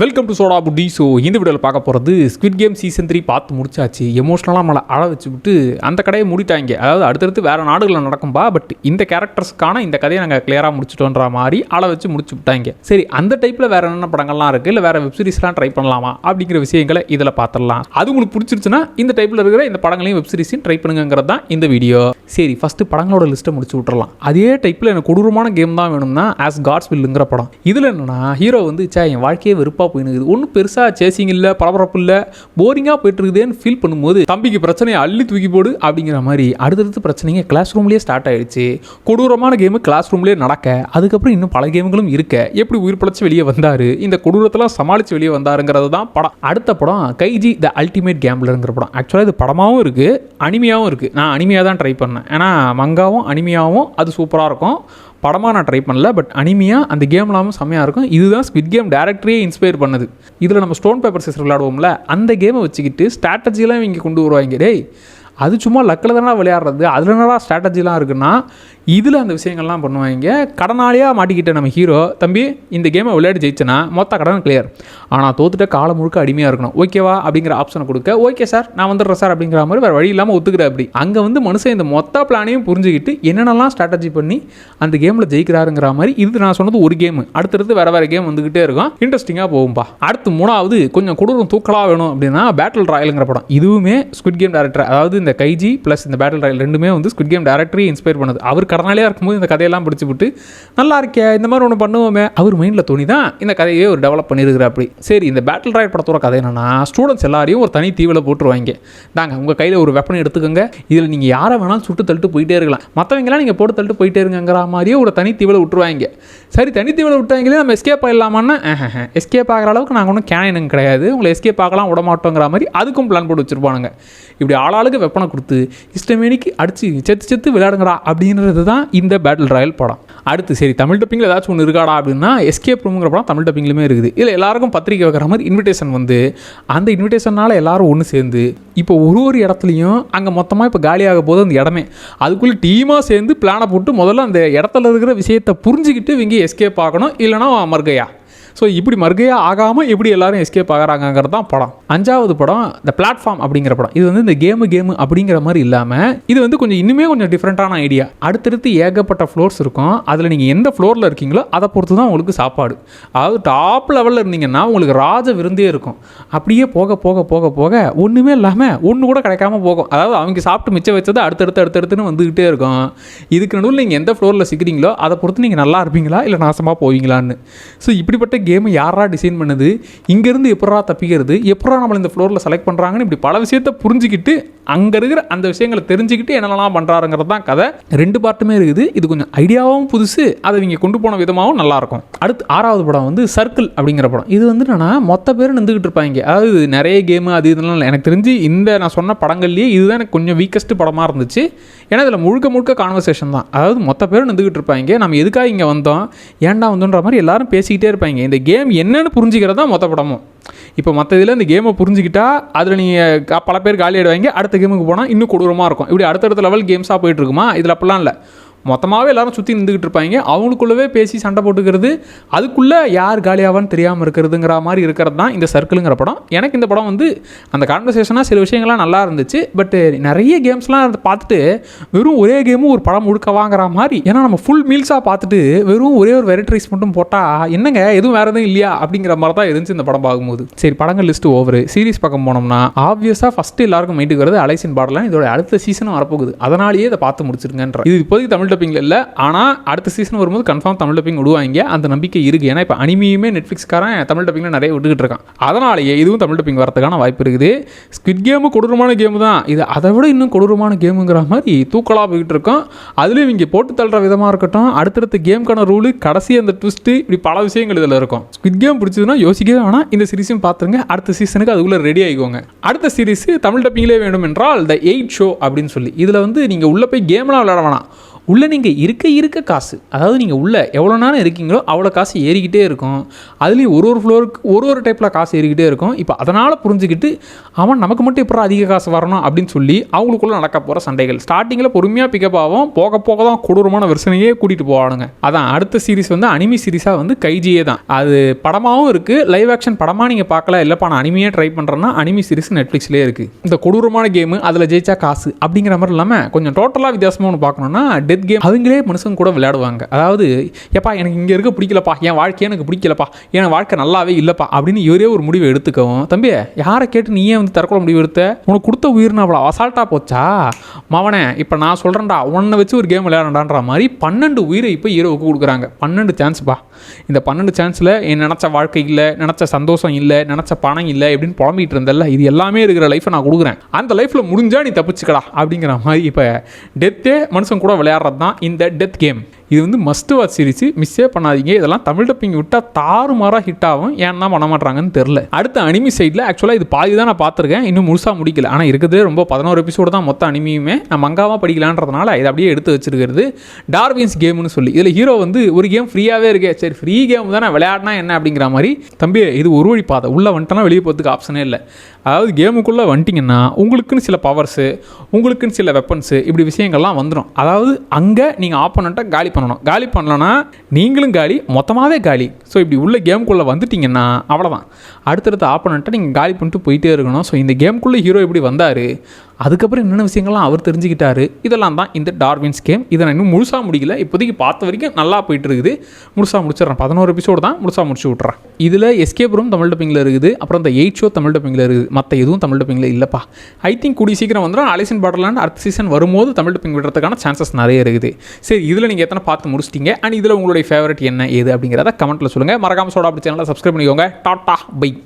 Welcome to soda புட்டி so இந்த வீடியோவில் பார்க்க போகிறது ஸ்குவிட் கேம் சீசன் த்ரீ பார்த்து முடிச்சாச்சு. எமோஷ்னலாக நம்மளை அழ வச்சு விட்டு அந்த கடையை முடிட்டாங்க. அதாவது அடுத்தடுத்து வேறு நாடுகளில் நடக்கும்பா பட் இந்த கேரக்டர்ஸ்க்கான இந்த கதையை நாங்கள் கிளியராக முடிச்சிட்டோன்ற மாதிரி அழ வச்சு முடிச்சு விட்டாங்க. சரி அந்த டைப்பில் வேறு என்னென்ன படங்கள்லாம் இருக்குது இல்லை வேறு வெப்சீரிஸ்லாம் ட்ரை பண்ணலாமா? அப்படிங்கிற விஷயங்களை இதில் பார்த்துடலாம். அது உங்களுக்கு பிடிச்சிருச்சுன்னா இந்த டைப்பில் இருக்கிற இந்த படங்களையும் வெப்சீரிஸையும் ட்ரை பண்ணுங்கிறது தான் இந்த வீடியோ சரி ஃபஸ்ட்டு படங்களோட லிஸ்ட்டை முடிச்சு விட்றலாம் அதே டைப்பில் எனக்கு கொடூரமான கேம் தான் வேணும்னா ஆஸ் காட்ஸ் வில்லுங்கிற படம். இதில் என்னென்னா ஹீரோ வந்து சே என் வாழ்க்கையே வெறுப்பாக போயினுக்குது. ஒன்றும் பெருசாக சேசிங் இல்லை பரபரப்பு இல்லை போரிங்காக போயிட்டுருக்குதேன்னு ஃபீல் பண்ணும்போது தம்பிக்கு பிரச்சனையை அள்ளி தூக்கி போடு அப்படிங்கிற மாதிரி அடுத்தடுத்து பிரச்சனைங்க கிளாஸ் ரூம்லேயே ஸ்டார்ட் ஆயிடுச்சு. கொடூரமான கேமு கிளாஸ் ரூம்லேயே நடக்க அதுக்கப்புறம் இன்னும் பல கேமுகளும் இருக்க. எப்படி உயிர் பிழைச்சி வெளியே வந்தார் இந்த கொடூரத்தெல்லாம் சமாளித்து வெளியே வந்தாருங்கிறது தான் படம். அடுத்த படம் கைஜி த அல்டிமேட் கேம்பிளருங்கிற படம். ஆக்சுவலாக இது படமாகவும் இருக்குது அனிமையாகவும் இருக்குது நான் அனிமையாக தான் ட்ரை பண்ணேன். ஏன்னா மங்காவும் அனிமையாகவும் அது சூப்பராக இருக்கும். படமாக நான் ட்ரை பண்ணல பட் அனிமையாக அந்த கேம் இல்லாமல் செம்மையாக இருக்கும். இதுதான் ஸ்குவிட் கேம் டேரக்டரே இன்ஸ்பயர் பண்ணுது. இதில் நம்ம ஸ்டோன் பேப்பர் சிஸ்டர் விளையாடுவோம்ல அந்த கேமை வச்சுக்கிட்டு ஸ்ட்ராட்டஜிலாம் இங்கே கொண்டு வருவாங்க. டேய் அது சும்மா லக்கில் தானே விளையாடுறது? அதில் என்னடா ஸ்ட்ராட்டஜிலாம் இருக்குன்னா இதில் அந்த விஷயங்கள்லாம் பண்ணுவாங்க. கடனாளியாக மாட்டிக்கிட்ட நம்ம ஹீரோ தம்பி இந்த கேமை விளையாடி ஜெயிச்சனா மொத்த கடன் கிளியர் ஆனால் தோத்துட்ட காலம் முழுக்க அடிமையாக இருக்கணும். ஓகேவா அப்படிங்கிற ஆப்ஷனை கொடுக்க ஓகே சார் நான் வந்துடுறேன் சார் அப்படிங்கிற மாதிரி வேறு வழி இல்லாமல் ஒத்துக்கிற அப்படி அங்கே வந்து மனுஷன் இந்த மொத்த பிளானையும் புரிஞ்சுக்கிட்டு என்னென்னலாம் ஸ்ட்ராட்டஜி பண்ணி அந்த கேமில் ஜெயிக்கிறாருங்கிற மாதிரி இது நான் சொன்னது ஒரு கேமு அடுத்தடுத்து வேறு வேறு கேம் வந்துக்கிட்டே இருக்கும். இன்ட்ரெஸ்டிங்காக போகும்பா. அடுத்து மூணாவது கொஞ்சம் கொடூரம் தூக்கலாக வேணும் அப்படின்னா பேட்டில் ராயலுங்கிற படம். இதுவுமே ஸ்குட் கேம் டேரக்டர் அதாவது இந்த கைஜி ப்ளஸ் இந்த பேட்டில் ராயல் ரெண்டுமே வந்து ஸ்குட் கேம் டேரக்டரையும் இன்ஸ்பயர் பண்ணுது. அவர் கடனாளியாக இருக்கும்போது இந்த கதையெல்லாம் பிடிச்சி விட்டு நல்லா இருக்கே இந்த மாதிரி ஒன்று பண்ணுவோமே. அவர் மைண்டில் தோணி தான் இந்த கதையே ஒரு டெவலப் பண்ணியிருக்கிற அப்படி சரி இந்த பேட்டில் ராயல் படத்தோட கதை என்னென்னா ஸ்டூடெண்ட்ஸ் எல்லாரையும் ஒரு தனி தீவில் போட்டுருவாங்க. தாங்க உங்கள் கையில் ஒரு வெப்பனை எடுத்துக்கோங்க. இதில் நீங்கள் யாரை வேணாலும் சுட்டு தள்ளிட்டு போயிட்டே இருக்கலாம். மற்றவங்களாம் நீங்கள் போட்டு தள்ளிட்டு போயிட்டே இருங்கிற மாதிரியே ஒரு தனி தீவில் விட்டுருவாங்க. சரி தனி தீவில் விட்டாங்களே நம்ம எஸ்கேப் ஆகிடலாமான்னு எஸ்கேப் ஆகிற அளவுக்கு நாங்கள் ஒன்றும் கேனனுங்க கிடையாது. உங்களை எஸ்கேப் ஆகலாம் விட மாட்டோங்கிற மாதிரி அதுக்கும் பிளான் போட்டு வச்சுருப்பானுங்க. இப்படி ஆளாளுக்கு வெப்பனை கொடுத்து இஷ்டமேனிக்கு அடித்து செத்து செத்து விளையாடுங்கடா அப்படின்றது தான் இந்த பேட்டில் ராயல் படம். அடுத்து சரி தமிழ் டப்பிங்கில் ஏதாச்சும் ஒன்று இருக்காடா அப்படின்னா எஸ்கேப் ரூமுங்கிற படம் தமிழ் டப்பிங்லுமே இருக்குது. இதில் எல்லாருக்கும் பத்திரிக்கை வைக்கிற மாதிரி இன்விடேஷன் வந்து அந்த இன்விடேஷனால் எல்லாரும் ஒன்று சேர்ந்து இப்போ ஒரு ஒரு இடத்துலையும் அங்கே மொத்தமாக இப்போ காலியாக போது அந்த இடமே. அதுக்குள்ளே டீமாக சேர்ந்து பிளானை போட்டு முதல்ல அந்த இடத்துல இருக்கிற விஷயத்தை புரிஞ்சுக்கிட்டு இவங்க எஸ்கேப் ஆகணும். இல்லைனா மர்கையா? ஸோ இப்படி மறுகையாக ஆகாமல் எப்படி எல்லாரும் எஸ்கேப் ஆகிறாங்கிறது தான் படம். அஞ்சாவது படம் இந்த பிளாட்ஃபார்ம் அப்படிங்கிற படம். இது வந்து இந்த கேமு கேமு அப்படிங்கிற மாதிரி இல்லாமல் இது வந்து கொஞ்சம் இன்னுமே கொஞ்சம் டிஃப்ரெண்ட்டான ஐடியா அடுத்தடுத்து ஏகப்பட்ட ஃப்ளோர்ஸ் இருக்கும். அதில் நீங்கள் எந்த ஃப்ளோரில் இருக்கீங்களோ அதை பொறுத்து தான் உங்களுக்கு சாப்பாடு. அதாவது டாப் லெவலில் இருந்தீங்கன்னா உங்களுக்கு ராஜ விருந்தே இருக்கும். அப்படியே போக போக போக போக ஒன்றுமே இல்லாமல் ஒன்று கூட கிடைக்காம போகும். அதாவது அவங்க சாப்பிட்டு மிச்சம் வச்சது அடுத்தடுத்து அடுத்தடுத்துன்னு வந்துக்கிட்டே இருக்கும். இதுக்கு நடுவில் நீங்கள் எந்த ஃப்ளோரில் சிக்கிறீங்களோ அதை பொறுத்து நீங்கள் நல்லா இருப்பீங்களா இல்லை நாசமாக போவீங்களான்னு. ஸோ இப்படிப்பட்ட கேமை யாரா டிசைன் பண்ணுது? இங்கேருந்து எப்படா தப்பிக்கிறது? எப்படா நம்மளை இந்த ஃப்ளோரில் செலக்ட் பண்ணுறாங்கன்னு இப்படி பல விஷயத்த புரிஞ்சுக்கிட்டு அங்கே இருக்கிற அந்த விஷயங்களை தெரிஞ்சுக்கிட்டு என்னென்னலாம் பண்ணுறாருங்கிறது தான் கதை. ரெண்டு பார்ட்டுமே இருக்குது. இது கொஞ்சம் ஐடியாவும் புதுசு. அதை இங்கே கொண்டு போன விதமாகவும் நல்லாயிருக்கும் அடுத்து ஆறாவது படம் வந்து சர்க்கிள் அப்படிங்கிற படம். இது வந்து என்னன்னா மொத்த பேர் நின்றுக்கிட்டு இருப்பாங்க. அதாவது நிறைய கேமு அது இதெல்லாம் இல்லை எனக்கு தெரிஞ்சு இந்த நான் சொன்ன படங்கள்லேயே இதுதான் எனக்கு கொஞ்சம் வீக்கஸ்ட் படமாக இருந்துச்சு. ஏன்னா இதில் முழுக்க முழுக்க கான்வர்சேஷன் தான். அதாவது மொத்த பேர் நின்றுக்கிட்டு இருப்பாங்க. நம்ம எதுக்காக இங்கே வந்தோம்? ஏன்டா வந்தோன்ற மாதிரி எல்லாரும் பேசிக்கிட்டே இருப்பாங்க. இந்த கேம் என்னன்னு புரிஞ்சுக்கிறது தான் மொத்த படமும். இப்போ மற்ற இதில் இந்த கேமை புரிஞ்சுக்கிட்டா அதில் நீங்கள் பல பேர் காலி ஆயிடுவாங்க. அடுத்த கேமுக்கு போனால் இன்னும் கொடூரமாக இருக்கும். இப்படி அடுத்தடுத்த லெவல் கேம்ஸாக போயிட்டுருக்குமா இதில் அப்படிலாம் இல்லை. மொத்தமாகவே எல்லாரும் சுற்றி நின்றுக்கிட்டு இருப்பாங்க அவங்களுக்குள்ளவே பேசி சண்டை போட்டுக்கிறது அதுக்குள்ளே யார் காலியாவான்னு தெரியாமல் இருக்கிறதுங்கிற மாதிரி இருக்கிறது தான் இந்த சர்க்கிளுங்கிற படம். எனக்கு இந்த படம் வந்து அந்த கான்வர்சேஷனாக சில விஷயங்கள்லாம் நல்லா இருந்துச்சு. பட் நிறைய கேம்ஸ்லாம் அதை பார்த்துட்டு வெறும் ஒரே கேமும் ஒரு படம் முழுக்க வாங்குற மாதிரி ஏன்னா நம்ம ஃபுல் மீல்ஸாக பார்த்துட்டு வெறும் ஒரே ஒரு வெரைட்டி ரைஸ் மட்டும் போட்டால் என்னங்க எதுவும் வேறு எதுவும் இல்லையா? அப்படிங்கிற மாதிரி தான் இருந்துச்சு இந்த படம் பார்க்கும்போது. சரி படங்கள் லிஸ்ட்டு ஓவர் சீரிஸ் பக்கம் போனோம்னா ஆப்வியஸாக ஃபஸ்ட்டு எல்லாருக்கும் மைண்டுக்கு வருது அலைசின் பாடலாம் இதோட அடுத்த சீசனும் வரப்போகுது. அதனாலேயே இதை பார்த்து முடிச்சிருங்கன்ற. இது இப்போதைக்கு தமிழ் டப்பிங்கில் இல்லை. ஆனால் அடுத்த சீசன் வரும்போது கன்ஃபார்ம் தமிழ் டப்பிங் விடுவாங்க. அந்த நம்பிக்கை இருக்குது ஏன்னா இப்போ அனிமியுமே நெட்ஃப்ளிக்ஸ்காரன் தமிழ் டப்பிங்கில் நிறைய விட்டுக்கிட்டு இருக்கான். அதனாலேயே இதுவும் தமிழ் டப்பிங் வரதுக்கான வாய்ப்பு இருக்குது. ஸ்குவிட் கேமு கொடூரமான கேமு தான். இது அதை விட இன்னும் கொடூரமான கேமுங்கிற மாதிரி தூக்கலாக போய்கிட்டு இருக்கோம். அதுலேயும் இங்கே போட்டு தள்ளுற விதமாக இருக்கட்டும். அடுத்தடுத்த கேமுக்கான ரூலு கடைசி அந்த ட்விஸ்ட்டு இப்படி பல விஷயங்கள் இதில் இருக்கும். ஸ்குவிட் கேம் பிடிச்சதுன்னா யோசிக்கவே வேணாம். இந்த சீரிஸும் பார்த்துருங்க அடுத்த சீசனுக்கு அதுக்குள்ளே ரெடி ஆகிக்கோங்க அடுத்த சீரிஸ் தமிழ் டப்பிங்லேயே வேண்டும் என்றால் த எயிட் ஷோ அப்படின்னு சொல்லி. இதில் வந்து நீங்கள் உள்ளே போய் கேம்லாம் விளையாட வேணாம். உள்ளே நீங்கள் இருக்க இருக்க காசு. அதாவது நீங்கள் உள்ளே எவ்வளோ நேரம் இருக்கீங்களோ அவ்வளோ காசு ஏறிக்கிட்டே இருக்கும். அதுலேயும் ஒரு ஒரு ஃப்ளோருக்கு ஒரு ஒரு டைப்பில் காசு ஏறிக்கிட்டே இருக்கும். இப்போ அதனால் புரிஞ்சுக்கிட்டு அவன் நமக்கு மட்டும் எப்போ அதிக காசு வரணும் அப்படின்னு சொல்லி அவங்களுக்குள்ளே நடக்க போகிற சண்டைகள். ஸ்டார்டிங்கில் பொறுமையாக பிக்கப் ஆகும். போக போக தான் கொடூரமான வெர்சனையே கூட்டிகிட்டு போவானுங்க. அதான் அடுத்த சீரிஸ் வந்து அனிமி சீரிஸாக வந்து கைஜியே தான். அது படமாகவும் இருக்குது லைவ் ஆக்ஷன் படமாக நீங்கள் பார்க்கல. இல்லைப்பா நான் அனிமையே ட்ரை பண்ணுறேன்னா அனிமி சீரிஸ் நெட்ஃப்ளிக்ஸ்லேயே இருக்குது இந்த கொடூரமான கேமு அதில் ஜெயிச்சா காசு அப்படிங்கிற மாதிரி இல்லாமல் கொஞ்சம் டோட்டலாக வித்தியாசமாக ஒன்று பார்க்கணுன்னா டெத் கேம் அவங்களே மனுஷங்க கூட விளையாடுவாங்க. அதாவது எப்பா எனக்கு இங்கே இருக்க பிடிக்கலப்பா. என் வாழ்க்கையே எனக்கு பிடிக்கலப்பா. என் வாழ்க்கை நல்லாவே இல்லைப்பா. அப்படின்னு இவரே ஒரு முடிவை எடுத்துக்கவும் தம்பி யாரை கேட்டு நீயே வந்து தற்கொலை முடிவு எடுத்த? உனக்கு கொடுத்த உயிர்னு அவ்வளோ அசால்ட்டாக போச்சா? மவனே இப்போ நான் சொல்கிறேன்டா உன்னை வச்சு ஒரு கேம் விளையாடண்டான்ற மாதிரி பன்னெண்டு உயிரை இப்போ ஹீரோவுக்கு கொடுக்குறாங்க. பன்னெண்டு சான்ஸ்ப்பா இந்த பன்னெண்டு சான்ஸில் என் நினச்ச வாழ்க்கை இல்லை நினச்ச சந்தோஷம் இல்லை நினச்ச பணம் இல்லை எப்படின்னு புலம்பிகிட்டு இருந்தல்ல இது எல்லாமே இருக்கிற லைஃப்பை நான் கொடுக்குறேன். அந்த லைஃப்பில் முடிஞ்சா நீ தப்பிச்சுக்கடா அப்படிங்கிற மாதிரி இப்போ டெத்தே மனுஷன் கூட விளையாடுற தான் இந்த டெத் கேம் இது வந்து மஸ்ட் வாட்ச் சீரிஸ் மிஸ்ஸே பண்ணாதீங்க. இதெல்லாம் தமிழ் டப்பிங் விட்டால் தாறுமாறாக ஹிட் ஆகும். ஏன் தான் பண்ண மாட்டாங்கன்னு தெரில அடுத்த அனிமி சைடில் ஆக்சுவலாக இது பாதி தான் நான் பார்த்துருக்கேன். இன்னும் முழுசாக முடிக்கல. ஆனால் இருக்கிறதே ரொம்ப பதினோரு எபிசோடு தான் மொத்த அனிமியுமே நான் மங்காவாக படிக்கலான்றதுனால இதை அப்படியே எடுத்து வச்சிருக்கிறது. டார்வின்ஸ் கேம்னு சொல்லி. இதில் ஹீரோ வந்து ஒரு கேம் ஃப்ரீயாகவே இருக்கே. சரி ஃப்ரீ கேம் தானே. விளையாடினா என்ன அப்படிங்கிற மாதிரி. தம்பி இது ஒரு வழி பாதை. உள்ளே வந்துட்டோன்னா வெளியே போகிறதுக்கு ஆப்ஷனே இல்லை. அதாவது கேமுக்குள்ளே வந்துட்டிங்கன்னா உங்களுக்குன்னு சில பவர்ஸு உங்களுக்குன்னு சில வெப்பன்ஸு இப்படி விஷயங்கள்லாம் வந்துடும் அதாவது அங்கே நீங்கள் ஆப்போனண்ட்டாக காலி பண்ணணும். காலி பண்ணலன்னா நீங்களும் காலி மொத்தமாகவே காலி. ஸோ இப்படி உள்ள கேம்குள்ளே வந்துட்டிங்கன்னா அவ்வளோதான் அடுத்தடுத்த ஆப்போனண்ட்டை நீங்கள் காலி பண்ணிட்டு போயிட்டே இருக்கணும். ஸோ இந்த கேம்குள்ளே ஹீரோ எப்படி வந்தார்? அதுக்கப்புறம் என்னென்ன விஷயங்கள்லாம் அவர் தெரிஞ்சுக்கிட்டாரு? இதெல்லாம் தான் இந்த டார்வின்ஸ் கேம். இதை நான் இன்னும் முழுசாக முடிக்கல. இப்போதைக்கு பார்த்த வரைக்கும் நல்லா போயிட்டு இருக்குது முழுசாக முடிச்சிடுறேன். பதினோரு எபிசோடு தான் முழுசாக முடிச்சு விட்றேன் இதில் எஸ்கேப் ரூம் தமிழ் டப்பிங்கில் இருக்குது. அப்புறம் இந்த எயிட் ஷோ தமிழ் டப்பிங்கில் இருக்குது. மற்ற எதுவும் தமிழ் டப்பிங்கில் இல்லைப்பா. ஐ திங்க் கூடிய சீக்கிரம் வந்துடும். அலிசன் பாடலான்னு அடுத்த சீசன் வரும்போது தமிழ் டப்பிங் விடுறதுக்கான சான்சஸ் நிறைய இருக்குது. சரி இதில் நீங்கள் எத்தனை பார்த்து முடிச்சிட்டீங்க? அண்ட் இதில் உங்களுடைய ஃபேவரட் என்ன? ஏது? அப்படிங்கிறத கமெண்ட்டில் சொல்லுங்கள் மறக்காமல் சோடா அப்படி சேனலை சப்ஸ்கிரைப் பண்ணிக்கோங்க. Tata bye.